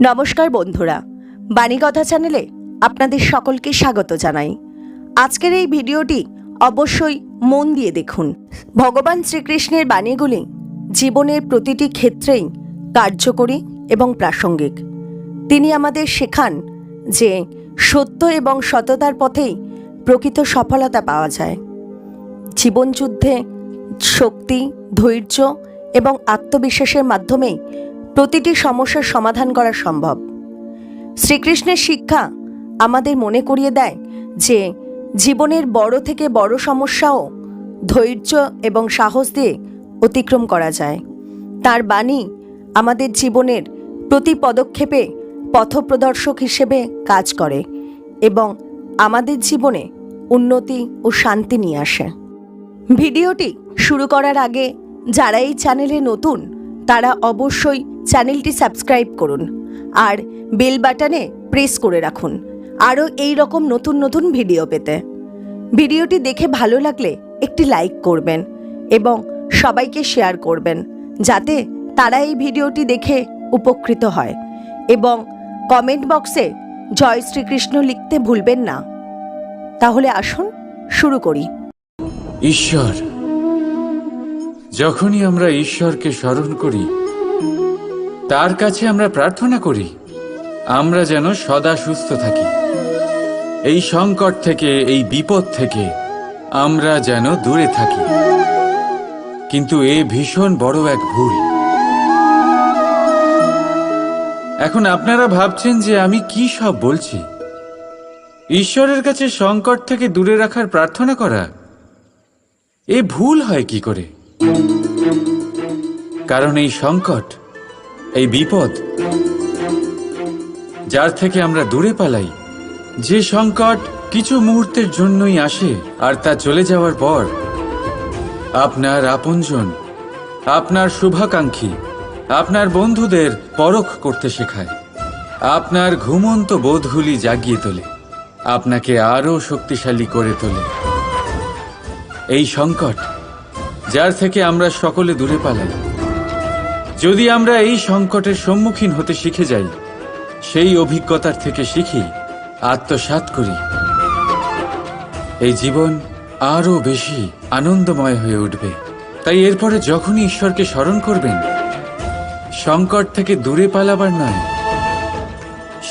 নমস্কার বন্ধুরা। বাণীকথা চ্যানেলে আপনাদের সকলকে স্বাগত জানাই। আজকের এই ভিডিওটি অবশ্যই মন দিয়ে দেখুন। ভগবান শ্রীকৃষ্ণের বাণীগুলি জীবনের প্রতিটি ক্ষেত্রেই কার্যকরী এবং প্রাসঙ্গিক। তিনি আমাদের শেখান যে সত্য এবং সততার পথেই প্রকৃত সফলতা পাওয়া যায়। জীবনযুদ্ধে শক্তি, ধৈর্য এবং আত্মবিশ্বাসের মাধ্যমেই প্রতিটি সমস্যার সমাধান করা সম্ভব। শ্রীকৃষ্ণের শিক্ষা আমাদের মনে করিয়ে দেয় যে, জীবনের বড় থেকে বড় সমস্যাও ধৈর্য এবং সাহস দিয়ে অতিক্রম করা যায়। তার বাণী আমাদের জীবনের প্রতি পদক্ষেপে পথপ্রদর্শক হিসেবে কাজ করে এবং আমাদের জীবনে উন্নতি ও শান্তি নিয়ে আসে। ভিডিওটি শুরু করার আগে যারা এই চ্যানেলে নতুন, তারা অবশ্যই চ্যানেলটি সাবস্ক্রাইব করুন আর বেল বাটনে প্রেস করে রাখুন আরও এই রকম নতুন নতুন ভিডিও পেতে। ভিডিওটি দেখে ভালো লাগলে একটি লাইক করবেন এবং সবাইকে শেয়ার করবেন যাতে তারা এই ভিডিওটি দেখে উপকৃত হয় এবং কমেন্ট বক্সে জয় শ্রীকৃষ্ণ লিখতে ভুলবেন না। তাহলে আসুন শুরু করি। ঈশ্বর, যখনই আমরা ঈশ্বরকে স্মরণ করি তার কাছে আমরা প্রার্থনা করি, আমরা যেন সদা সুস্থ থাকি। এই সংকট থেকে, এই বিপদ থেকে আমরা যেন দূরে থাকি। কিন্তু এ ভীষণ বড় এক ভুল। এখন আপনারা ভাবছেন যে আমি কি সব বলছি? ঈশ্বরের কাছে সংকট থেকে দূরে রাখার প্রার্থনা করা, এ ভুল হয় কি করে? কারণ এই সংকট এই বিপদ, যার থেকে আমরা দূরে পালাই, যে সংকট কিছু মুহূর্তের জন্যই আসে আর তা চলে যাওয়ার পর, আপনার আপনজন, আপনার শুভাকাঙ্ক্ষী, আপনার বন্ধুদের পরখ করতে শেখায়। আপনার ঘুমন্ত বোধগুলি জাগিয়ে তোলে, আপনাকে আরও শক্তিশালী করে তোলে। এই সংকট, যার থেকে আমরা সকলে দূরে পালাই। যদি আমরা এই সংকটের সম্মুখীন হতে শিখে যাই, সেই অভিজ্ঞতার থেকে শিখি, আত্মসাৎ করি। এই জীবন আরও বেশি আনন্দময় হয়ে উঠবে। তাই এরপরে যখনই ঈশ্বরকে স্মরণ করবেন, সংকট থেকে দূরে পালাবার নয়,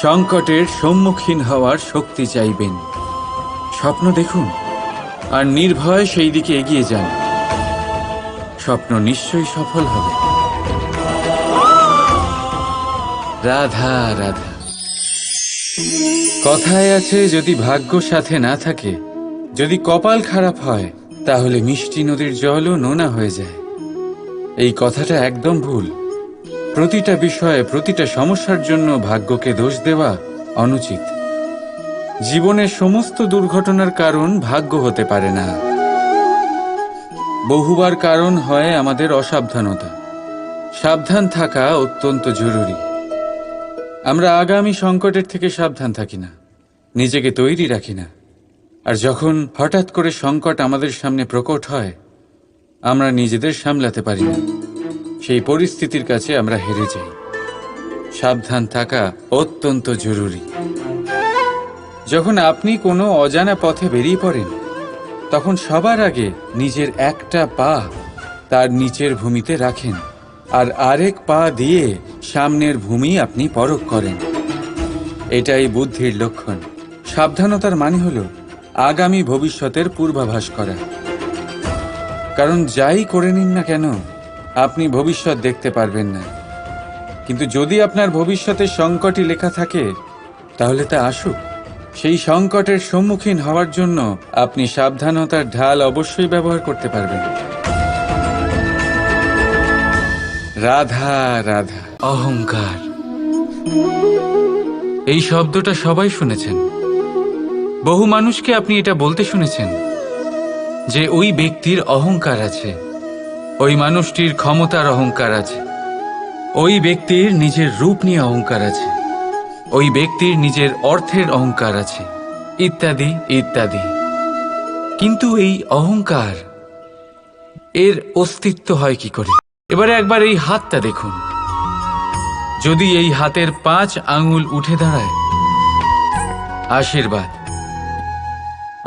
সংকটের সম্মুখীন হওয়ার শক্তি চাইবেন। স্বপ্ন দেখুন, আর নির্ভয় সেই দিকে এগিয়ে যান। স্বপ্ন নিশ্চয়ই সফল হবে। রাধা রাধা। কথায় আছে, যদি ভাগ্য সাথে না থাকে, যদি কপাল খারাপ হয়, তাহলে মিষ্টি নদীর জলও নোনা হয়ে যায়। এই কথাটা একদম ভুল। প্রতিটা বিষয়ে, প্রতিটা সমস্যার জন্য ভাগ্যকে দোষ দেওয়া অনুচিত। জীবনের সমস্ত দুর্ঘটনার কারণ ভাগ্য হতে পারে না। বহুবার কারণ হয় আমাদের অসাবধানতা। সাবধান থাকা অত্যন্ত জরুরি। আমরা আগামী সংকটের থেকে সাবধান থাকি না, নিজেকে তৈরি রাখি না। আর যখন হঠাৎ করে সংকট আমাদের সামনে প্রকট হয়, আমরা নিজেদের সামলাতে পারি না। সেই পরিস্থিতির কাছে আমরা হেরে যাই। সাবধান থাকা অত্যন্ত জরুরি। যখন আপনি কোনো অজানা পথে বেরিয়ে পড়েন, তখন সবার আগে নিজের একটা পা তার নিচের ভূমিতে রাখেন। আর আরেক পা দিয়ে সামনের ভূমি আপনি পরখ করেন। এটাই বুদ্ধির লক্ষণ। সাবধানতার মানে হল আগামী ভবিষ্যতের পূর্বাভাস করা। কারণ যাই করে নিন না কেন, আপনি ভবিষ্যৎ দেখতে পারবেন না। কিন্তু যদি আপনার ভবিষ্যতের সংকটই লেখা থাকে, তাহলে তা আসুক। সেই সংকটের সম্মুখীন হওয়ার জন্য আপনি সাবধানতার ঢাল অবশ্যই ব্যবহার করতে পারবেন। রাধা রাধা। অহংকার। এই শব্দটা সবাই শুনেছেন। বহু মানুষকে আপনি এটা বলতে শুনেছেন যে ওই ব্যক্তির অহংকার আছে, ওই মানুষটির ক্ষমতার অহংকার আছে, ওই ব্যক্তির নিজের রূপ নিয়ে অহংকার আছে, ওই ব্যক্তির নিজের অর্থের অহংকার আছে, ইত্যাদি ইত্যাদি। কিন্তু এই অহংকার, এর অস্তিত্ব হয় কি করে? এবারে একবার এই হাতটা দেখুন। যদি এই হাতের পাঁচ আঙুল উঠে দাঁড়ায়, আশীর্বাদ।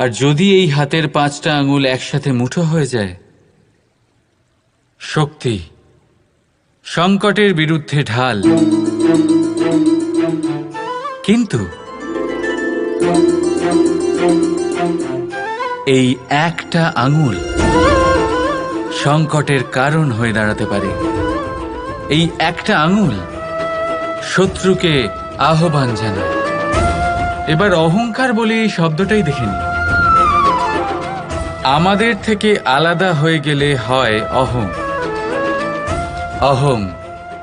আর যদি এই হাতের পাঁচটা আঙুল একসাথে মুঠো হয়ে যায়, শক্তি সংকটের বিরুদ্ধে ঢাল। কিন্তু এই একটা আঙুল সংকটের কারণ হয়ে দাঁড়াতে পারে। এই একটা আঙুল শত্রুকে আহ্বান জানায়। এবার অহংকার বলে এই শব্দটাই দেখে নিই আমাদের থেকে আলাদা হয়ে গেলে হয় অহং। অহং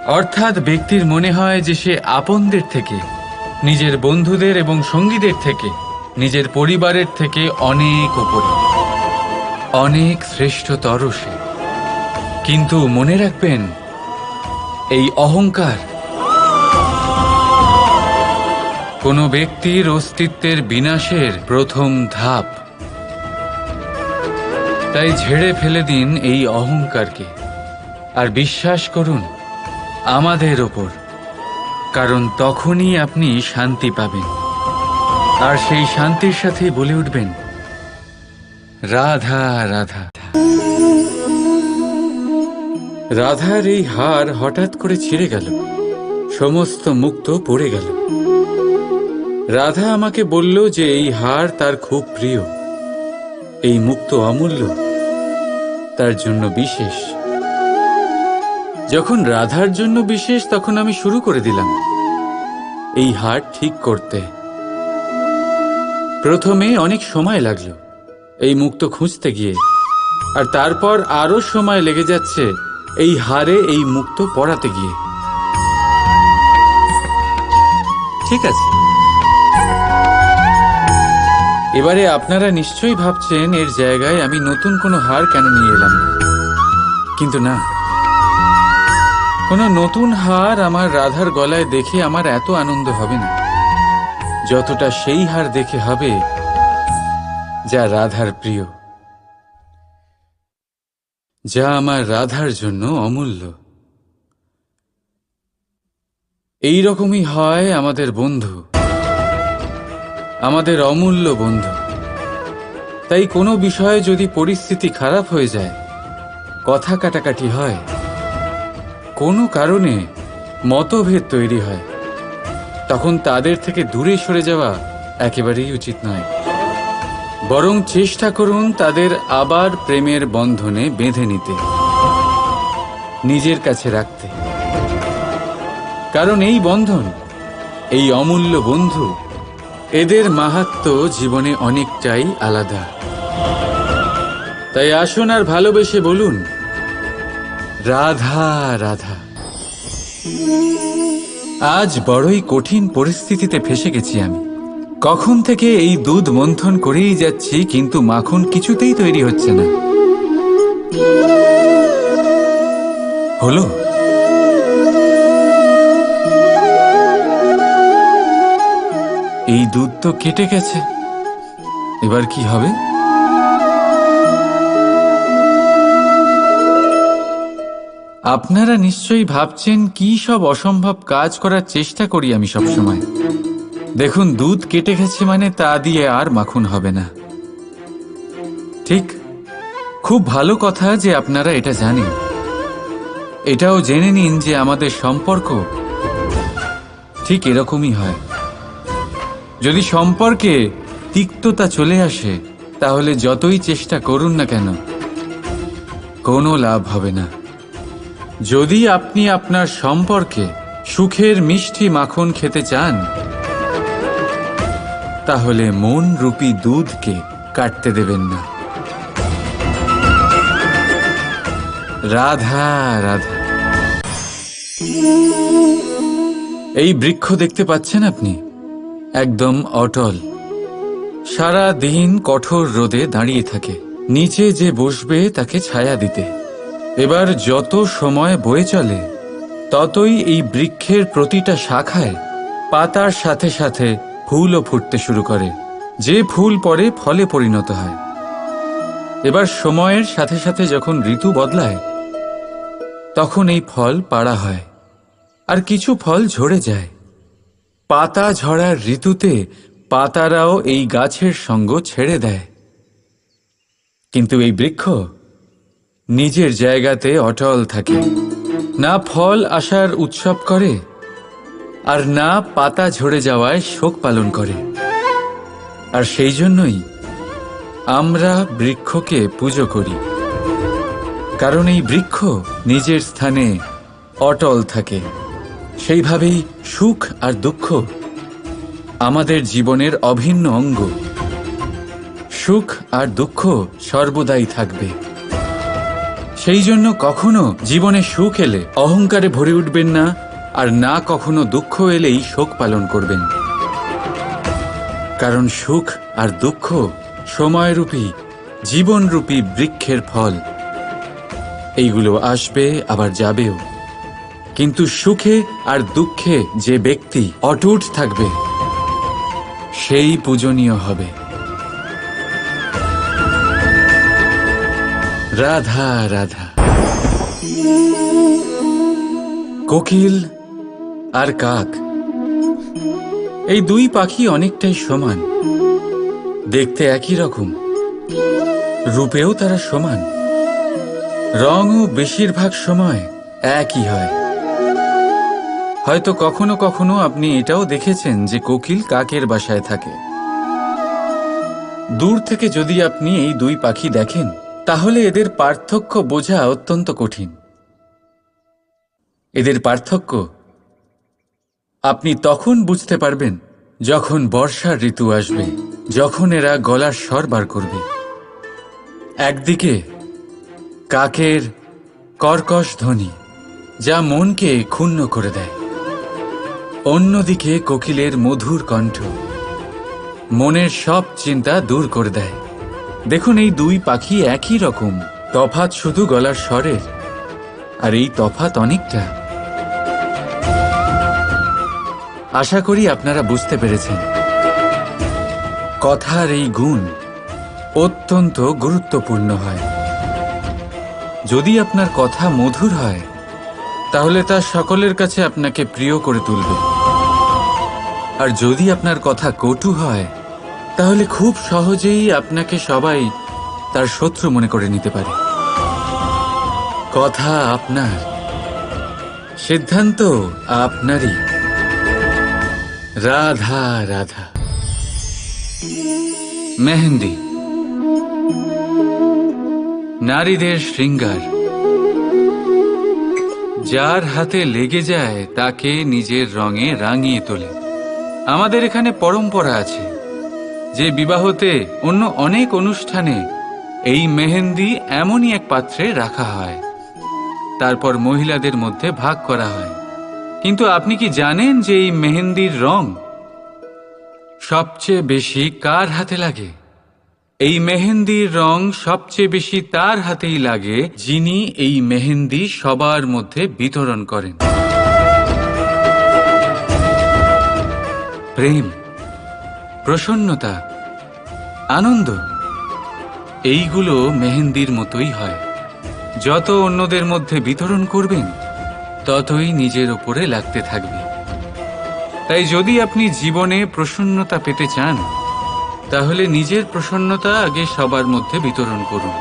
অর্থাৎ ব্যক্তির মনে হয় যে সে আপনদের থেকে, নিজের বন্ধুদের এবং সঙ্গীদের থেকে, নিজের পরিবারের থেকে অনেক উপরে, অনেক শ্রেষ্ঠতর সে। কিন্তু মনে রাখবেন, এই অহংকার কোনো ব্যক্তির অস্তিত্বের বিনাশের প্রথম ধাপ। তাই ঝেড়ে ফেলে দিন এই অহংকারকে। আর বিশ্বাস করুন, আমাদের ওপর, কারণ তখনই আপনি শান্তি পাবেন। আর সেই শান্তির সাথে বলে উঠবেন, রাধা রাধা। রাধার এই হার হঠাৎ করে ছিঁড়ে গেল। সমস্ত মুক্ত পড়ে গেল। রাধা আমাকে বলল যে এই হার তার খুব প্রিয়। এই মুক্ত অমূল্য, তার জন্য বিশেষ। যখন রাধার জন্য বিশেষ, তখন আমি শুরু করে দিলাম। এই হার ঠিক করতে। প্রথমে অনেক সময় লাগল এই মুক্ত খুঁজতে গিয়ে। আর তারপর আরও সময় লেগে যাচ্ছে এই হারে এই মুক্ত পড়াতে গিয়ে। ঠিক আছে। এবারে আপনারা নিশ্চয়ই ভাবছেন এর জায়গায় আমি নতুন কোনো হার কেন নিয়ে এলাম? কিন্তু না। কোনো নতুন হার আমার রাধার গলায় দেখে আমার এত আনন্দ হবে না। যতটা সেই হার দেখে হবে, যা রাধার প্রিয়। যা আমার রাধার জন্য অমূল্য। এই রকমই হয় আমাদের বন্ধু। আমাদের অমূল্য বন্ধু। তাই কোনো বিষয়ে যদি পরিস্থিতি খারাপ হয়ে যায়, কথা কাটাকাটি হয়। কোনো কারণে মতভেদ তৈরি হয়। তখন তাদের থেকে দূরে সরে যাওয়া একেবারেই উচিত নয়। বরং চেষ্টা করুন তাদের আবার প্রেমের বন্ধনে বেঁধে নিতে, নিজের কাছে রাখতে। কারণ এই বন্ধন, এই অমূল্য বন্ধু, এদের মাহাত্ম জীবনে অনেকটাই আলাদা। তাই আসুন আর ভালোবেসে বলুন, রাধা রাধা। আজ বড়ই কঠিন পরিস্থিতিতে ফেসে গেছি আমি। কখন থেকে এই দুধ মন্থন করেই যাচ্ছি, কিন্তু মাখন কিছুতেই তৈরি হচ্ছে না। হলো? এই দুধ তো কেটে গেছে। এবার কি হবে? আপনারা নিশ্চয়ই ভাবছেন কি সব অসম্ভব কাজ করার চেষ্টা করি আমি সব সময় দেখুন, দুধ কেটে গেছে মানে তা দিয়ে আর মাখন হবে না। ঠিক, খুব ভালো কথা যে আপনারা এটা জানেন। এটাও জেনে নিন যে আমাদের সম্পর্ক ঠিক এরকমই হয়। যদি সম্পর্কে তিক্ততা চলে আসে, তাহলে যতই চেষ্টা করুন না কেন, কোনো লাভ হবে না। যদি আপনি আপনার সম্পর্কে সুখের মিষ্টি মাখন খেতে চান তাহলে মন রূপী দুধকে কাটতে দেবেন না। রাধা রাধা। এই বৃক্ষ দেখতে পাচ্ছেন আপনি? একদম অটল। সারা দিন কঠোর রোদে দাঁড়িয়ে থাকে। নিচে যে বসবে তাকে ছায়া দিতে। এবার যত সময় বয়ে চলে, ততই এই বৃক্ষের প্রতিটা শাখায় পাতার সাথে সাথে ফুলও ফুটতে শুরু করে। যে ফুল পরে ফলে পরিণত হয়। এবার সময়ের সাথে সাথে যখন ঋতু বদলায়, তখন এই ফল পাড়া হয় আর কিছু ফল ঝরে যায়। পাতা ঝরার ঋতুতে পাতারাও এই গাছের সঙ্গ ছেড়ে দেয়। কিন্তু এই বৃক্ষ নিজের জায়গাতে অটল থাকে। না ফল আসার উৎসব করে আর না পাতা ঝরে যাওয়ায় শোক পালন করে। আর সেই জন্যই আমরা বৃক্ষকে পুজো করি। কারণ এই বৃক্ষ নিজের স্থানে অটল থাকে। সেইভাবেই সুখ আর দুঃখ আমাদের জীবনের অভিন্ন অঙ্গ। সুখ আর দুঃখ সর্বদাই থাকবে। সেই জন্য কখনো জীবনে সুখ এলে অহংকারে ভরে উঠবেন না আর না কখনো দুঃখ এলেই শোক পালন করবেন। কারণ সুখ আর দুঃখ সময়রূপী, জীবনরূপী বৃক্ষের ফল। এইগুলো আসবে, আবার যাবেও। কিন্তু সুখে আর দুঃখে যে ব্যক্তি অটুট থাকবে, সেই পূজনীয় হবে। রাধা রাধা। কোকিল আর কাক? এই দুই পাখি অনেকটাই সমান। দেখতে একই রকম। রূপেও তারা সমান। রঙও বেশিরভাগ সময় একই হয়। হয়তো কখনো কখনো আপনি এটাও দেখেছেন যে কোকিল কাকের বাসায় থাকে। দূর থেকে যদি আপনি এই দুই পাখি দেখেন, তাহলে এদের পার্থক্য বোঝা অত্যন্ত কঠিন। এদের পার্থক্য আপনি তখন বুঝতে পারবেন যখন বর্ষার ঋতু আসবে, যখন এরা গলার স্বর বার করবে। একদিকে কাকের কর্কশ ধ্বনি, যা মনকে ক্ষুণ্ণ করে দেয়। অন্যদিকে কোকিলের মধুর কণ্ঠ, মনের সব চিন্তা দূর করে দেয়। দেখুন, এই দুই পাখি একই রকম তফাত শুধু গলার স্বরের, আর এই তফাত অনেকটা আশা করি আপনারা বুঝতে পেরেছেন। কথার এই গুণ অত্যন্ত গুরুত্বপূর্ণ হয়। যদি আপনার কথা মধুর হয়, তাহলে তা সকলের কাছে আপনাকে প্রিয় করে তুলবে। আর যদি আপনার কথা কটু হয়, তাহলে খুব সহজেই আপনাকে সবাই তার শত্রু মনে করে নিতে পারে। কথা আপনার, সিদ্ধান্ত আপনারই। রাধা রাধা। মেহেন্দি। নারীদের শৃঙ্গার। যার হাতে লেগে যায়, তাকে নিজের রঙে রাঙিয়ে তোলে। আমাদের এখানে পরম্পরা আছে যে বিবাহতে অন্য অনেক অনুষ্ঠানে এই মেহেন্দি এমনই এক পাত্রে রাখা হয়। তারপর মহিলাদের মধ্যে ভাগ করা হয়। কিন্তু আপনি কি জানেন যে এই মেহেন্দির রং সবচেয়ে বেশি কার হাতে লাগে? এই মেহেন্দির রং সবচেয়ে বেশি তার হাতেই লাগে যিনি এই মেহেন্দি সবার মধ্যে বিতরণ করেন। প্রেম, প্রসন্নতা, আনন্দ, এইগুলো মেহেন্দির মতোই হয়। যত অন্যদের মধ্যে বিতরণ করবেন ততই নিজের ওপরে লাগতে থাকবে। তাই যদি আপনি জীবনে প্রসন্নতা পেতে চান, তাহলে নিজের প্রসন্নতা আগে সবার মধ্যে বিতরণ করুন,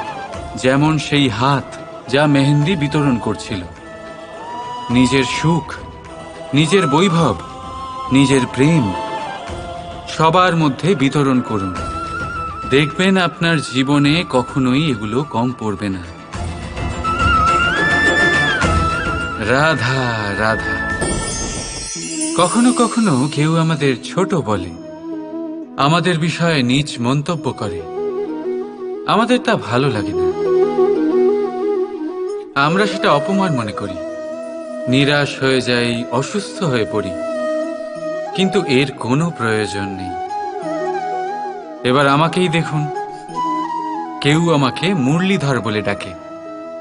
যেমন সেই হাত যা মেহেন্দি বিতরণ করছিল। নিজের সুখ, নিজের বৈভব, নিজের প্রেম সবার মধ্যে বিতরণ করুন। দেখবেন আপনার জীবনে কখনোই এগুলো কম পড়বে না। রাধা রাধা। কখনো কখনো কেউ আমাদের ছোট বলে, আমাদের বিষয়ে নিজ মন্তব্য করে। আমাদের তা ভালো লাগে না। আমরা সেটা অপমান মনে করি। নিরাশ হয়ে যাই, অসুস্থ হয়ে পড়ি। কিন্তু এর কোনো প্রয়োজন নেই। এবার আমাকেই দেখুন। কেউ আমাকে মুরলীধর বলে ডাকে।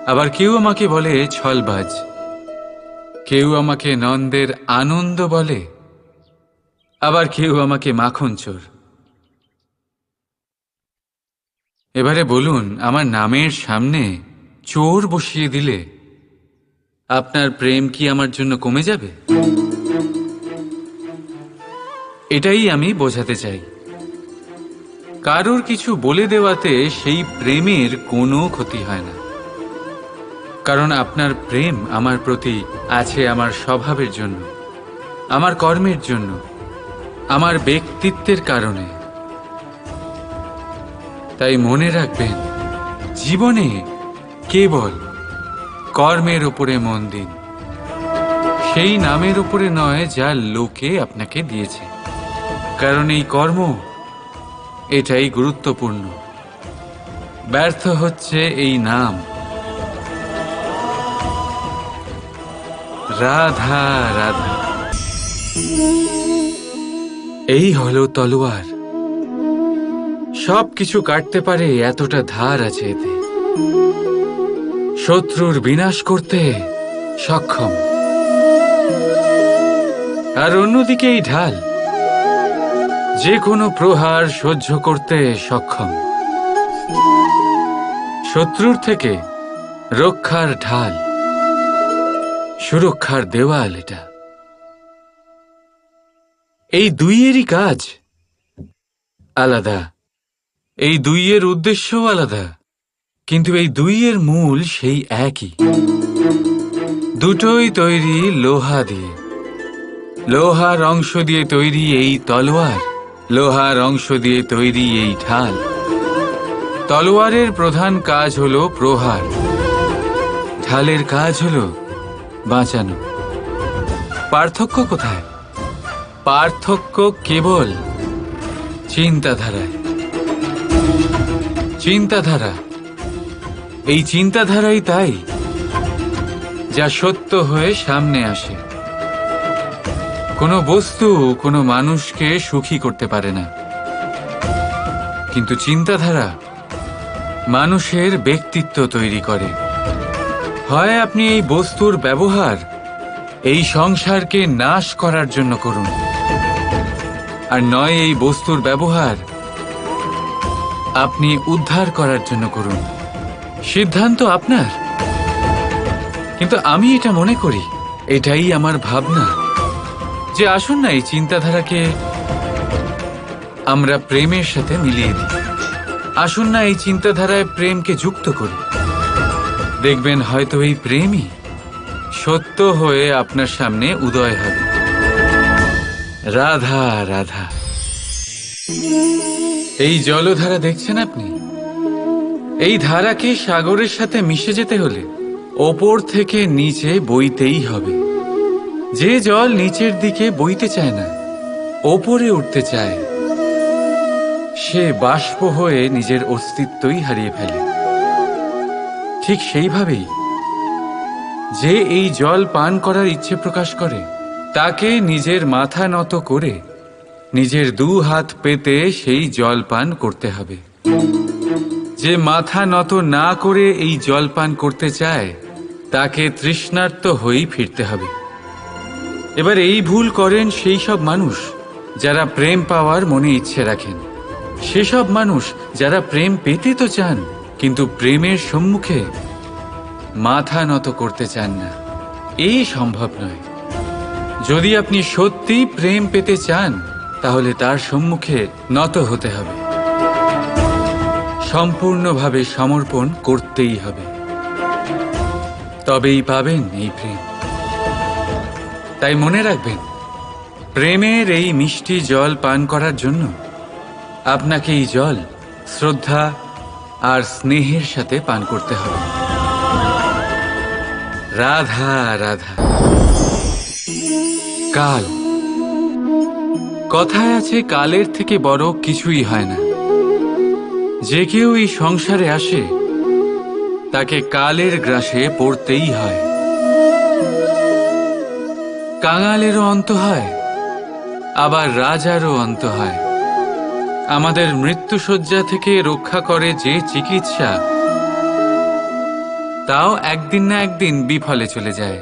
আবার কেউ আমাকে বলে ছলবাজ। কেউ আমাকে নন্দের আনন্দ বলে, আবার কেউ আমাকে মাখন চোর। এবারে বলুন, আমার নামের সামনে চোর বসিয়ে দিলে আপনার প্রেম কি আমার জন্য কমে যাবে? এটাই আমি বোঝাতে চাই। কারোর কিছু বলে দেওয়াতে সেই প্রেমের কোনো ক্ষতি হয় না। কারণ আপনার প্রেম আমার প্রতি আছে আমার স্বভাবের জন্য, আমার কর্মের জন্য, আমার ব্যক্তিত্বের কারণে। তাই মনে রাখবেন, জীবনে কেবল কর্মের উপরে মন দিন। সেই নামের উপরে নয় যা লোকে আপনাকে দিয়েছে। কারণ এই কর্ম, এটাই গুরুত্বপূর্ণ। ব্যর্থ হচ্ছে এই নাম। রাধা রাধা। এই হলো তলোয়ার। সব কিছু কাটতে পারে এতটা ধার আছে এতে। শত্রুর বিনাশ করতে সক্ষম। আর অন্যদিকে এই ঢাল। যে কোনো প্রহার সহ্য করতে সক্ষম। শত্রুর থেকে রক্ষার ঢাল। সুরক্ষার দেওয়াল এটা। এই দুইয়েরই কাজ আলাদা। এই দুইয়ের উদ্দেশ্যও আলাদা, কিন্তু এই দুইয়ের মূল সেই একই। দুটোই তৈরি লোহা দিয়ে। লোহার অংশ দিয়ে তৈরি এই তলোয়ার, লোহার অংশ দিয়ে তৈরি এই ঢাল। তলোয়ারের প্রধান কাজ হলো প্রহার। ঢালের কাজ হলো বাঁচানো। পার্থক্য কোথায়? পার্থক্য কেবল চিন্তাধারায়। চিন্তাধারা। এই চিন্তাধারাই তাই, যা সত্য হয়ে সামনে আসে। কোনো বস্তু কোনো মানুষকে সুখী করতে পারে না। কিন্তু চিন্তাধারা মানুষের ব্যক্তিত্ব তৈরি করে। হয় আপনি এই বস্তুর ব্যবহার, এই সংসারকে নাশ করার জন্য করুন। আর নয় এই বস্তুর ব্যবহার, আপনি উদ্ধার করার জন্য করুন। সিদ্ধান্ত আপনার। কিন্তু আমি এটা মনে করি, এটাই আমার ভাবনা। যে আসুন না এই চিন্তাধারাকে আমরা প্রেমের সাথে মিলিয়ে দিই। আসুন না এই চিন্তাধারায় প্রেমকে যুক্ত করি। দেখবেন হয়তো এই প্রেমই সত্য হয়ে আপনার সামনে উদয় হবে। রাধা রাধা। এই জলধারা দেখছেন আপনি? এই ধারাকে সাগরের সাথে মিশে যেতে হলে ওপর থেকে নিচে বইতেই হবে। যে জল নিচের দিকে বইতে চায় না, ওপরে উঠতে চায়। সে বাষ্প হয়ে নিজের অস্তিত্বই হারিয়ে ফেলে। ঠিক সেইভাবেই। যে এই জল পান করার ইচ্ছে প্রকাশ করে, তাকে নিজের মাথা নত করে, নিজের দু হাত পেতে সেই জল পান করতে হবে। যে মাথা নত না করে এই জল পান করতে চায়, তাকে তৃষ্ণার্ত হয়েই ফিরতে হবে। এবার এই ভুল করেন সেই সব মানুষ যারা প্রেম পাওয়ার মনে ইচ্ছে রাখেন। সেসব মানুষ যারা প্রেম পেতে তো চান কিন্তু প্রেমের সম্মুখে মাথা নত করতে চান না। এই সম্ভব নয়। যদি আপনি সত্যি প্রেম পেতে চান, তাহলে তার সম্মুখে নত হতে হবে। সম্পূর্ণভাবে সমর্পণ করতেই হবে। তবেই পাবেন এই প্রেম। তাই মনে রাখবেন, প্রেমের এই মিষ্টি জল পান করার জন্য আপনাকে এই জল, শ্রদ্ধা আর স্নেহের সাথে পান করতে হবে। রাধা রাধা। কাল। কথায় আছে, কালের থেকে বড় কিছুই হয় না। যে কেউ এই সংসারে আসে, তাকে কালের গ্রাসে পড়তেই হয়। কাঙালেরও অন্ত হয়, আবার রাজারও অন্ত হয়। আমাদের মৃত্যুসজ্জা থেকে রক্ষা করে যে চিকিৎসা, তাও একদিন না একদিন বিফলে চলে যায়।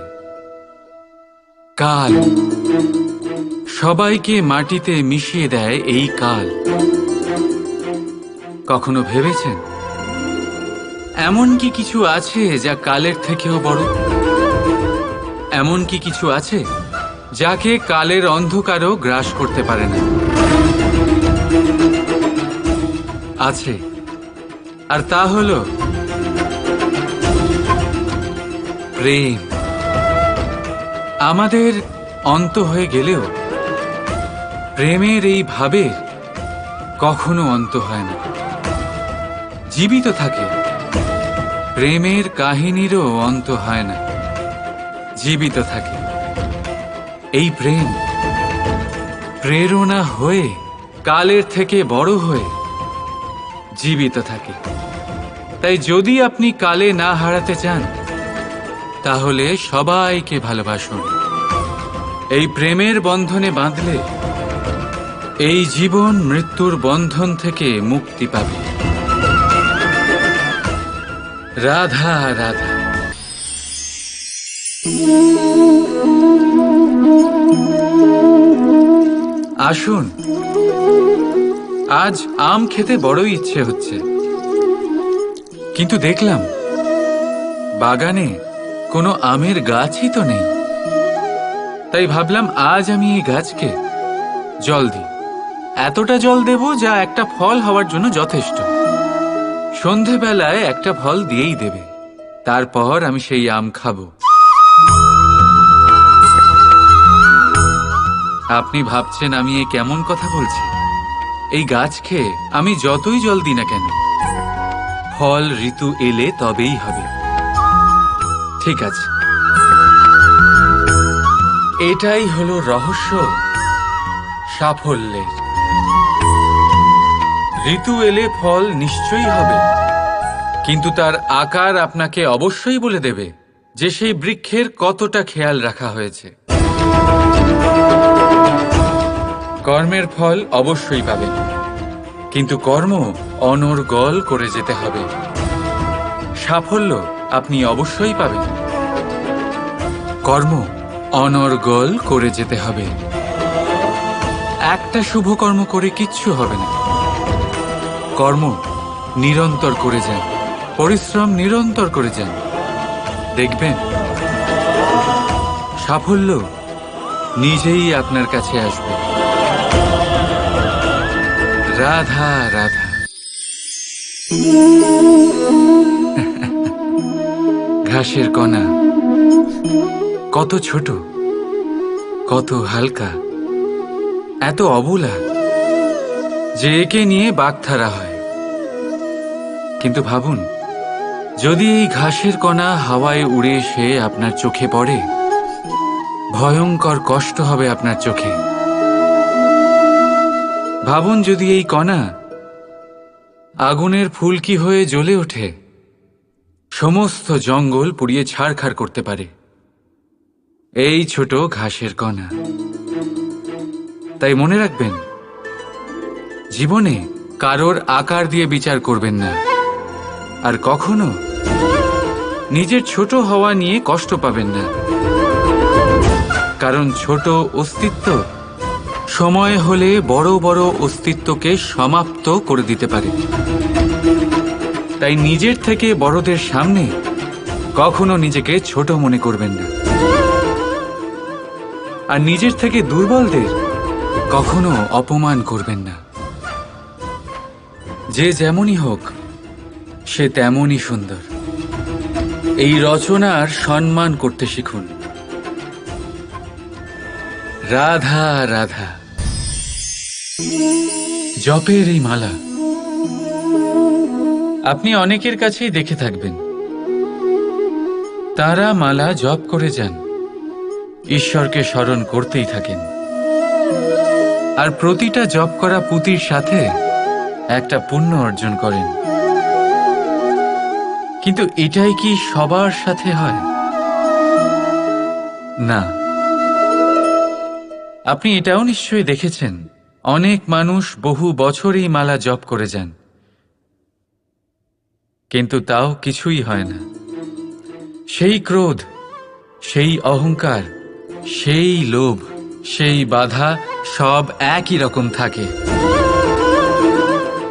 কাল। সবাইকে মাটিতে মিশিয়ে দেয় এই কাল। কখনো ভেবেছেন? এমন কি কিছু আছে যা কালের থেকেও বড়? এমন কি কিছু আছে যাকে কালের অন্ধকারও গ্রাস করতে পারে না। আছে। আর তা হল প্রেম। আমাদের অন্ত হয়ে গেলেও প্রেমের এই ভাবের কখনো অন্ত হয় না। জীবিত থাকে, প্রেমের কাহিনীরও অন্ত হয় না। জীবিত থাকে। এই প্রেম প্রেরণা হয়ে কালের থেকে বড় হয়ে জীবিত থাকে। তাই যদি আপনি কালে না হারাতে চান, তাহলে সবাইকে ভালোবাসুন। এই প্রেমের বন্ধনে বাঁধলে এই জীবন মৃত্যুর বন্ধন থেকে মুক্তি পাবে। রাধা রাধা। আসুন। আজ আম খেতে বড়ই ইচ্ছে হচ্ছে। কিন্তু দেখলাম, বাগানে কোনো আমের গাছই তো নেই। তাই ভাবলাম আজ আমি এই গাছকে জল দিই। এতটা জল দেব যা একটা ফল হওয়ার জন্য যথেষ্ট। সন্ধেবেলায় একটা ফল দিয়েই দেবে। তারপর আমি সেই আম খাব। আপনি ভাবছেন আমি এ কেমন কথা বলছি? এই গাছকে আমি যতই জল দিই না কেন, ফল, ঋতু এলে তবেই হবে। ঠিক আছে। এটাই হলো রহস্য সাফল্যের। ঋতু এলে ফল নিশ্চয়ই হবে, কিন্তু তার আকার আপনাকে অবশ্যই বলে দেবে যে সেই বৃক্ষের কতটা খেয়াল রাখা হয়েছে। কর্মের ফল অবশ্যই পাবেন কিন্তু কর্ম অনর্গল করে যেতে হবে। সাফল্য আপনি অবশ্যই পাবেন। কর্ম অনর্গল করে যেতে হবে। একটা শুভ কর্ম করে কিচ্ছু হবে না। কর্ম নিরন্তর করে যান। পরিশ্রম নিরন্তর করে যান। দেখবেন, সাফল্য নিজেই আপনার কাছে আসবে। রাধা রাধা। ঘাসের কণা। কত ছোট, কত হালকা, এত অবলা, যে একে নিয়ে বাগধারা হয়। কিন্তু ভাবুন, যদি এই ঘাসের কণা হাওয়ায় উড়ে এসে আপনার চোখে পড়ে, ভয়ঙ্কর কষ্ট হবে আপনার চোখে। ভাবুন যদি এই কণা আগুনের ফুলকি হয়ে জ্বলে ওঠে, সমস্ত জঙ্গল পুড়িয়ে ছাড়খাড় করতে পারে। এই ছোট ঘাসের কণা। তাই মনে রাখবেন, জীবনে কারোর আকার দিয়ে বিচার করবেন না, আর কখনো নিজের ছোট হওয়া নিয়ে কষ্ট পাবেন না। কারণ ছোট অস্তিত্ব সময় হলে বড় বড় অস্তিত্বকে সমাপ্ত করে দিতে পারে। তাই নিজের থেকে বড়দের সামনে কখনো নিজেকে ছোট মনে করবেন না। আর নিজের থেকে দুর্বলদের কখনো অপমান করবেন না। যে যেমনই হোক, সে তেমনই সুন্দর। এই রচনার সম্মান করতে শিখুন। রাধা রাধা। জপের এই মালা আপনি অনেকের কাছেই দেখে থাকবেন। তারা মালা জপ করে যান। ঈশ্বরকে স্মরণ করতেই থাকেন। আর প্রতিটা জপ করা পুঁতির সাথে একটা পুণ্য অর্জন করেন। কিন্তু এটাই কি সবার সাথে হয়? না। আপনি এটাও নিশ্চয়ই দেখেছেন। অনেক মানুষ বহু বছর এই মালা জপ করে যান। কিন্তু তাও কিছুই হয় না। সেই ক্রোধ, সেই অহংকার, সেই লোভ, সেই বাধা সব একই রকম থাকে।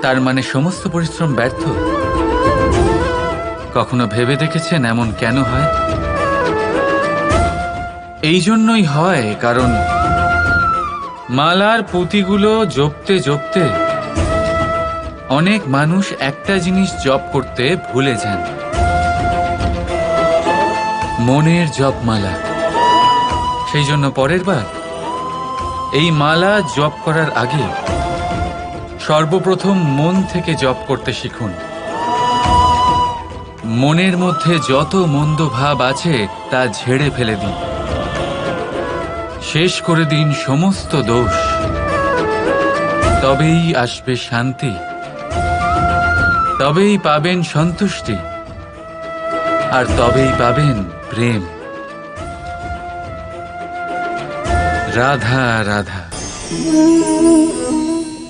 তার মানে সমস্ত পরিশ্রম ব্যর্থ। কখনো ভেবে দেখেছেন এমন কেন হয়? এই জন্যই হয়, কারণ মালার পুঁতিগুলো জপতে জপতে অনেক মানুষ একটা জিনিস জপ করতে ভুলে যান। মনের জপমালা। সেই জন্য পরের বার এই মালা জপ করার আগে সর্বপ্রথম মন থেকে জপ করতে শিখুন। মনের মধ্যে যত মন্দ ভাব আছে তা ঝেড়ে ফেলে দিন। শেষ করে দিন সমস্ত দোষ। তবেই আসবে শান্তি। তবেই পাবেন সন্তুষ্টি। আর তবেই পাবেন প্রেম। রাধা রাধা।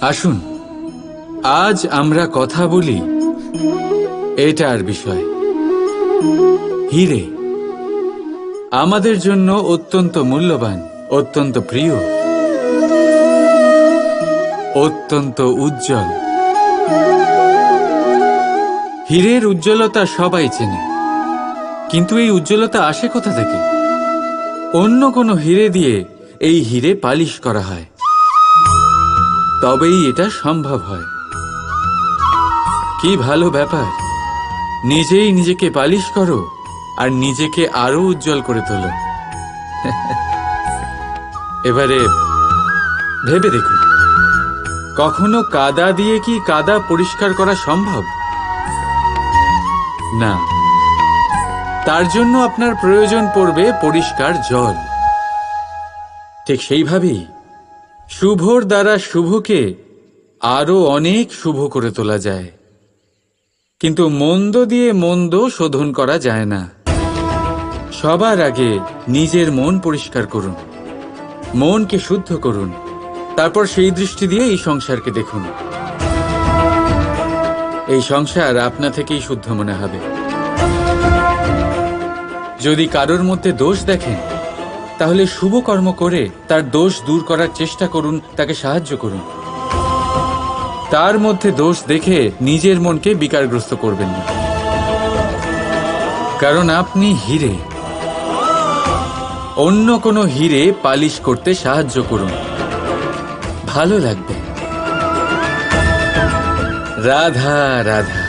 আসুন, আজ আমরা কথা বলি এটার বিষয়। হিরে, আমাদের জন্য অত্যন্ত মূল্যবান। অত্যন্ত প্রিয়, অত্যন্ত উজ্জ্বল। হীরের উজ্জ্বলতা সবাই চেনে, কিন্তু এই উজ্জ্বলতা আসে কোথা থেকে? অন্য কোনো হিরে দিয়ে এই হিরে পালিশ করা হয়। তবেই এটা সম্ভব হয়। কি ভালো ব্যাপার, নিজেই নিজেকে পালিশ করো আর নিজেকে আরও উজ্জ্বল করে তোলো। এবারে ভেবে দেখুন। কখনো কাদা দিয়ে কি কাদা পরিষ্কার করা সম্ভব? না। তার জন্য আপনার প্রয়োজন পড়বে পরিষ্কার জল। ঠিক সেইভাবেই শুভর দ্বারা শুভকে আরও অনেক শুভ করে তোলা যায়। কিন্তু মন্দ দিয়ে মন্দ শোধন করা যায় না। সবার আগে নিজের মন পরিষ্কার করুন। মনকে শুদ্ধ করুন। তারপর সেই দৃষ্টি দিয়ে এই সংসারকে দেখুন। এই সংসার আপনা থেকেই শুদ্ধ মনে হবে। যদি কারোর মধ্যে দোষ দেখেন, তাহলে শুভ কর্ম করে তার দোষ দূর করার চেষ্টা করুন, তাকে সাহায্য করুন। তার মধ্যে দোষ দেখে নিজের মনকে বিকারগ্রস্ত করবেন না। কারণ আপনি হিরে। অন্য কোনো হিরে পালিশ করতে সাহায্য করুন। ভালো লাগবে। রাধা রাধা।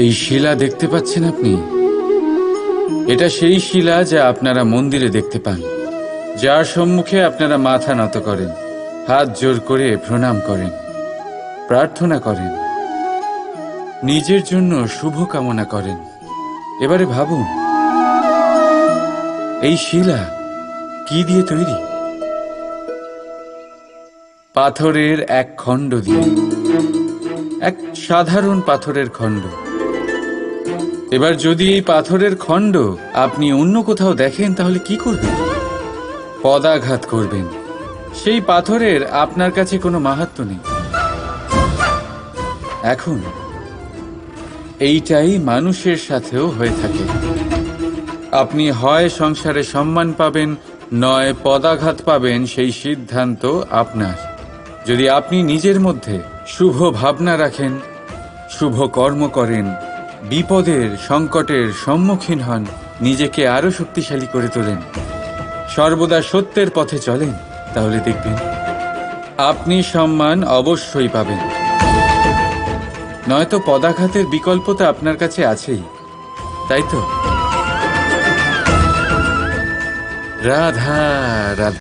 এই শিলা দেখতে পাচ্ছেন আপনি? এটা সেই শিলা যা আপনারা মন্দিরে দেখতে পান। যার সম্মুখে আপনারা মাথা নত করেন, হাত জোর করে প্রণাম করেন, প্রার্থনা করেন। নিজের জন্য শুভ কামনা করেন। এবারে ভাবুন, এই শিলা কি দিয়ে তৈরি? পাথরের এক খণ্ড দিয়ে, এক সাধারণ পাথরের খণ্ড। এবার যদি এই পাথরের খণ্ড আপনি অন্য কোথাও দেখেন, তাহলে কি করবেন? পদাঘাত করবেন। সেই পাথরের আপনার কাছে কোনো মাহাত্ম নেই। এখন এইটাই মানুষের সাথেও হয়ে থাকে। আপনি হয় সংসারে সম্মান পাবেন, নয় পদাঘাত পাবেন, সেই সিদ্ধান্ত আপনার। যদি আপনি নিজের মধ্যে শুভ ভাবনা রাখেন, শুভ কর্ম করেন, বিপদের, সংকটের সম্মুখীন হন, নিজেকে আরও শক্তিশালী করে তোলেন, সর্বদা সত্যের পথে চলেন, তাহলে দেখবেন আপনি সম্মান অবশ্যই পাবেন। নয়তো পদাঘাতের বিকল্প তো আপনার কাছে আছেই। তাই তো? রাধা রাধা।